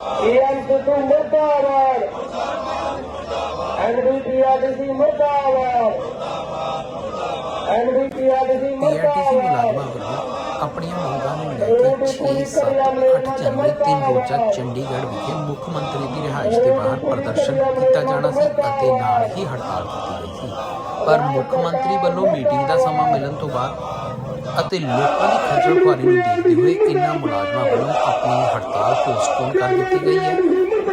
PM Sidhu ਮੁਰਦਾਬਾਦ ਐਨਬੀਪੀਆਰਡੀਸੀ ਮੁਰਦਾਬਾਦ ਐਨਬੀਪੀਆਰਡੀਸੀ PRTC ਮੁਰਦਾਬਾਦ ਮੁਲਾਜ਼ਮਾਂ ਵੱਲੋਂ ਆਪਣੀਆਂ ਮੰਗਾਂ ਨੂੰ ਲੈ ਕੇ 6 7 8 ਜਨਵਰੀ ਤਿੰਨ ਰੋਜ਼ਾ ਚੰਡੀਗੜ੍ਹ ਵਿਖੇ ਮੁੱਖ ਮੰਤਰੀ ਦੀ ਰਿਹਾਇਸ਼ ਦੇ ਬਾਹਰ ਪ੍ਰਦਰਸ਼ਨ ਕੀਤਾ ਜਾਣਾ ਸੀ ਅਤੇ ਨਾਲ ਹੀ ਹੜਤਾਲ ਕੀਤੀ ਗਈ ਸੀ ਪਰ ਮੁੱਖ ਮੰਤਰੀ ਵੱਲੋਂ ਮੀਟਿੰਗ ਦਾ ਸਮਾਂ ਮਿਲਣ ਤੋਂ ਬਾਅਦ ਅਤੇ ਲੋਕਾਂ ਦੀ ਖੱਜਲ ਖੁਆਰੀ ਨੂੰ ਦੇਖਦੇ ਹੋਏ ਇਨ੍ਹਾਂ ਮੁਲਾਜ਼ਮਾਂ ਵੱਲੋਂ ਆਪਣੀ ਹੜਤਾਲ ਪੋਸਟਪੋਨ ਕਰ ਦਿੱਤੀ ਗਈ ਹੈ।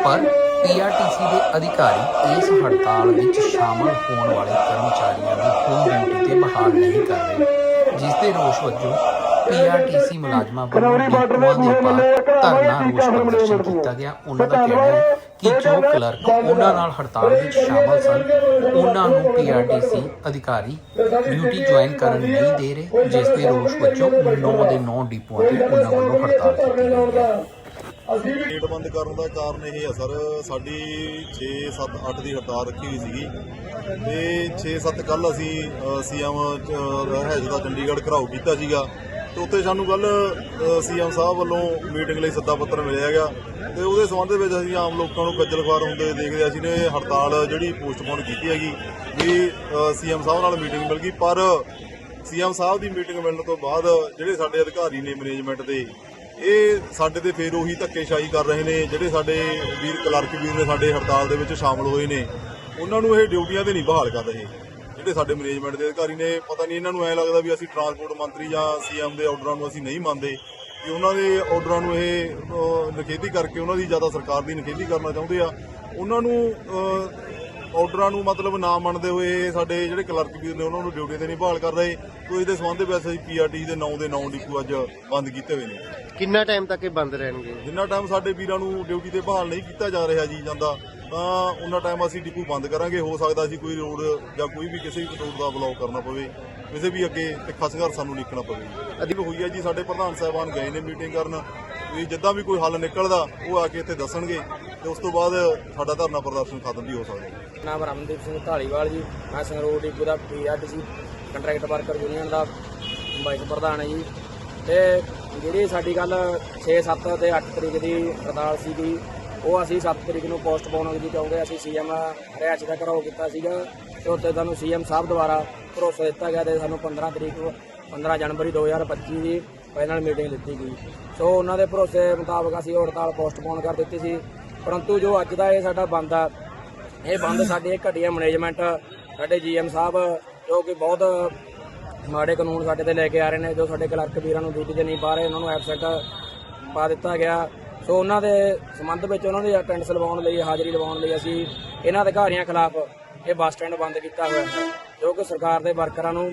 ਪਰ ਪੀਆਰਟੀਸੀ ਦੇ ਅਧਿਕਾਰੀ ਇਸ ਹੜਤਾਲ ਵਿੱਚ ਸ਼ਾਮਲ ਹੋਣ ਵਾਲੇ ਕਰਮਚਾਰੀਆਂ ਨੂੰ ਹੋਮ ਡਿਊਟੀ ਤੇ ਬਹਾਲ ਨਹੀਂ ਕਰ ਰਹੇ, ਜਿਸ ਦੇ ਰੋਸ ਵਜੋਂ ਪੀਆਰਟੀਸੀ ਮੁਲਾਜ਼ਮਾਂ ਵੱਲੋਂ ਡਿਪੂਆਂ ਦੇ ਬਾਹਰ ਧਰਨਾ ਰੋਸ ਪ੍ਰਦਰਸ਼ਨ ਕੀਤਾ ਗਿਆ। ਉਹਨਾਂ ਦਾ ਕਹਿਣਾ ਹੈ ਕਿ ਜੋ ਕਲਰਕ ਉਹਨਾਂ ਨਾਲ ਹੜਤਾਲ ਵਿੱਚ ਸ਼ਾਮਲ ਸਨ ਉਹਨਾਂ ਨੂੰ ਪੀਆਰਟੀਸੀ ਅਧਿਕਾਰੀ ਡਿਊਟੀ ਜੁਆਇਨ ਕਰਨ ਨਹੀਂ ਦੇ ਰਹੇ ਜਿਸ ਦੇ ਰੋਸ ਵਜੋਂ 9 ਦੇ 9 ਡਿਪੂਆਂ ਤੇ ਉਹਨਾਂ ਵੱਲੋਂ ਹੜਤਾਲ ਕੀਤੀ ਗਈ ਹੈ। ਗੇਟ ਬੰਦ ਕਰਨ ਦਾ ਕਾਰਨ ਇਹ ਹੈ ਸਰ ਸਾਡੀ 6 7 8 ਦੀ ਹੜਤਾਲ ਰੱਖੀ ਹੋਈ ਸੀਗੀ। ਤੇ 6 7 ਕੱਲ ਅਸੀਂ ਸੀਐਮ ਰਹਿਜ ਦਾ ਚੰਡੀਗੜ੍ਹ ਘਰਾਓ ਕੀਤਾ ਸੀਗਾ। ਤੇ ਉੱਥੇ ਸਾਨੂੰ ਕੱਲ ਸੀਐਮ ਸਾਹਿਬ ਵੱਲੋਂ ਮੀਟਿੰਗ ਲਈ ਸੱਦਾ ਪੱਤਰ ਮਿਲਿਆ ਹੈਗਾ। ਤੇ ਉਹਦੇ ਸੰਬੰਧ ਵਿੱਚ ਅਸੀਂ ਆਮ ਲੋਕਾਂ ਨੂੰ ਗੱਜਲ ਖੁਆਰ ਹੁੰਦੇ ਦੇਖਦੇ ਅਸੀਂ ਨੇ ਹੜਤਾਲ ਜਿਹੜੀ ਪੋਸਟਪੋਨ ਕੀਤੀ ਹੈਗੀ, ਵੀ ਸੀਐਮ ਸਾਹਿਬ ਨਾਲ ਮੀਟਿੰਗ ਮਿਲ ਗਈ। ਪਰ ਸੀਐਮ ਸਾਹਿਬ ਦੀ ਮੀਟਿੰਗ ਮਿਲਣ ਤੋਂ ਬਾਅਦ ਜਿਹੜੇ ਸਾਡੇ ਅਧਿਕਾਰੀ ਨੇ ਮੈਨੇਜਮੈਂਟ ਦੇ, ਇਹ ਸਾਡੇ ਤੇ ਫੇਰ ਉਹੀ ਧੱਕੇਸ਼ਾਹੀ ਕਰ ਰਹੇ ਨੇ। ਜਿਹੜੇ ਸਾਡੇ ਵੀਰ ਕਲਰਕ ਵੀਰ ਨੇ ਸਾਡੇ ਹੜਤਾਲ ਦੇ ਵਿੱਚ ਸ਼ਾਮਲ ਹੋਏ ਨੇ, ਉਹਨਾਂ ਨੂੰ ਇਹ ਡਿਊਟੀਆਂ ਤੇ ਨਹੀਂ ਬਹਾਲ ਕਰ ਰਹੇ। ਜਿਹੜੇ ਸਾਡੇ ਮੈਨੇਜਮੈਂਟ ਦੇ ਅਧਿਕਾਰੀ ਨੇ ਪਤਾ ਨਹੀਂ ਇਹਨਾਂ ਨੂੰ ਐ ਲੱਗਦਾ ਵੀ ਅਸੀਂ ਟਰਾਂਸਪੋਰਟ ਮੰਤਰੀ ਜਾਂ ਸੀਐਮ ਦੇ ਆਰਡਰਾਂ ਨੂੰ ਅਸੀਂ ਨਹੀਂ ਮੰਨਦੇ। ਕਿ ਉਹਨਾਂ ਦੇ ਆਰਡਰਾਂ ਨੂੰ ਇਹ ਅਹ, ਨਿਖੇਧੀ ਕਰਕੇ ਉਹਨਾਂ ਦੀ ਜ਼ਿਆਦਾ ਸਰਕਾਰ ਦੀ ਨਿਖੇਧੀ ਕਰਨਾ ਚਾਹੁੰਦੇ ਆ। ਉਹਨਾਂ ਨੂੰ ਆਰਡਰਾਂ ਨੂੰ ਮਤਲਬ ਨਾ ਮੰਨਦੇ ਹੋਏ ਸਾਡੇ ਜਿਹੜੇ ਕਲਰਕ ਵੀਰ ਨੇ ਉਹਨਾਂ ਨੂੰ ਡਿਊਟੀ ਤੇ ਨਹੀਂ ਬਹਾਲ ਕਰ ਰਹੇ ਤੋਂ ਇਸ ਦੇ ਸੰਬੰਧ ਵਿੱਚ ਅਸੀਂ ਪੀਆਰਟੀ ਦੇ 9 ਦੇ 9 ਡਿਪੂ ਅੱਜ ਬੰਦ ਕੀਤੇ ਹੋਏ ਨੇ। ਕਿੰਨਾ ਟਾਈਮ ਤੱਕ ਇਹ ਬੰਦ ਰਹਿਣਗੇ? ਜਿੰਨਾ ਟਾਈਮ ਸਾਡੇ ਵੀਰਾਂ ਨੂੰ ਡਿਊਟੀ ਤੇ ਬਹਾਲ ਨਹੀਂ ਕੀਤਾ ਜਾ ਰਿਹਾ ਜੀ ਜਾਂਦਾ ਤਾਂ ਉਹਨਾਂ ਟਾਈਮ ਅਸੀਂ ਡਿਪੂ ਬੰਦ ਕਰਾਂਗੇ। ਹੋ ਸਕਦਾ ਸੀ ਕੋਈ ਰੋਡ ਜਾਂ ਕੋਈ ਵੀ ਕਿਸੇ ਵੀ ਰੋਡ ਦਾ ਬਲੌਕ ਕਰਨਾ ਪਵੇ ਕਿਸੇ ਵੀ ਅੱਗੇ ਤਿੱਖਾ ਸੰਘਰਸ਼ ਸਾਨੂੰ ਨਿਕਲਣਾ ਪਵੇ। ਅਧਿਕ ਹੋਈ ਹੈ ਜੀ ਸਾਡੇ ਪ੍ਰਧਾਨ ਸਾਹਿਬਾਨ ਗਏ ਨੇ ਮੀਟਿੰਗ ਕਰਨ। ਵੀ ਜਿੱਦਾਂ ਵੀ ਕੋਈ ਹੱਲ ਨਿਕਲਦਾ ਉਹ ਆ ਕੇ ਇੱਥੇ ਦੱਸਣਗੇ। ਤੇ ਉਸ ਤੋਂ ਬਾਅਦ ਸਾਡਾ ਧਰਨਾ ਪ੍ਰਦਰਸ਼ਨ ਖਤਮ ਵੀ ਹੋ ਸਕਦਾ ਨਾਮ ਰਮਨਦੀਪ ਸਿੰਘ ਢਾਲੀਵਾਲ ਜੀ। ਮੈਂ ਸੰਗਰੂਰ ਡਿਪੂ ਦਾ ਪੀਆਰਟੀਸੀ ਕੰਟਰੈਕਟ ਵਰਕਰ ਯੂਨੀਅਨ ਦਾ ਵਾਈਸ ਪ੍ਰਧਾਨ ਹਾਂ ਜੀ। ਤੇ ਜਿਹੜੀ ਸਾਡੀ ਗੱਲ 6 7 ਤੇ 8 ਤਰੀਕ ਦੀ ਹੜਤਾਲ ਸੀਗੀ, ਉਹ ਅਸੀਂ 7 ਤਰੀਕ ਨੂੰ ਪੋਸਟਪੋਨ ਜੀ ਚਾਹੁੰਦੇ ਅਸੀਂ ਸੀਐਮ ਰਿਆਚ ਦਾ ਘਰੋਂ ਕੀਤਾ ਸੀਗਾ ਤੇ ਉੱਤੇ ਸਾਨੂੰ ਸੀਐਮ ਸਾਹਿਬ ਦੁਆਰਾ ਭਰੋਸਾ ਦਿੱਤਾ ਗਿਆ ਤੇ ਸਾਨੂੰ 15 ਤਰੀਕ ਨੂੰ 15 ਜਨਵਰੀ 2025 ਦੀ ਫਾਈਨਲ ਮੀਟਿੰਗ ਦਿੱਤੀ ਗਈ। ਸੋ ਉਹਨਾਂ ਦੇ ਭਰੋਸੇ ਮੁਤਾਬਕ ਅਸੀਂ ਉਹ ਹੜਤਾਲ ਪੋਸਟਪੋਨ ਕਰ ਦਿੱਤੀ ਸੀ। ਪਰੰਤੂ ਜੋ ਅੱਜ ਦਾ ਇਹ ਸਾਡਾ ਬੰਦ ਆ, ਇਹ ਬੰਦ ਸਾਡੇ ਘਟੀਆ ਮੈਨੇਜਮੈਂਟ ਸਾਡੇ ਜੀਐਮ ਸਾਹਿਬ, ਜੋ ਕਿ ਬਹੁਤ ਮਾੜੇ ਕਾਨੂੰਨ ਸਾਡੇ ਤੇ ਲੈ ਕੇ ਆ ਰਹੇ ਨੇ, ਜੋ ਸਾਡੇ ਕਲਰਕ ਵੀਰਾਂ ਨੂੰ ਡਿਊਟੀ ਤੇ ਨਹੀਂ ਪਾ ਰਹੇ, ਉਹਨਾਂ ਨੂੰ ਐਬਸੈਂਟ ਪਾ ਦਿੱਤਾ ਗਿਆ। ਸੋ ਉਹਨਾਂ ਦੇ ਸੰਬੰਧ ਵਿੱਚ ਉਹਨਾਂ ਦੇ ਅਟੈਂਡੈਂਸ ਲਵਾਉਣ ਲਈ, ਹਾਜ਼ਰੀ ਲਵਾਉਣ ਲਈ ਅਸੀਂ ਇਹਨਾਂ ਅਧਿਕਾਰੀਆਂ ਖਿਲਾਫ ਇਹ ਬੱਸ ਸਟੈਂਡ ਬੰਦ ਕੀਤਾ ਹੋਇਆ ਹੈ, ਜੋ ਕਿ ਸਰਕਾਰ ਦੇ ਵਰਕਰਾਂ ਨੂੰ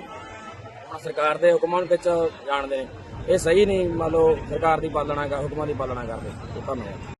ਸਰਕਾਰ ਦੇ ਹੁਕਮਾਂ ਵਿੱਚ ਜਾਣਦੇ ਨੇ। ਇਹ ਸਹੀ ਨਹੀਂ ਮੰਨ ਲਓ ਸਰਕਾਰ ਦੀ ਪਾਲਣਾ ਕਰ, ਹੁਕਮਾਂ ਦੀ ਪਾਲਣਾ ਕਰਦੇ। ਧੰਨਵਾਦ।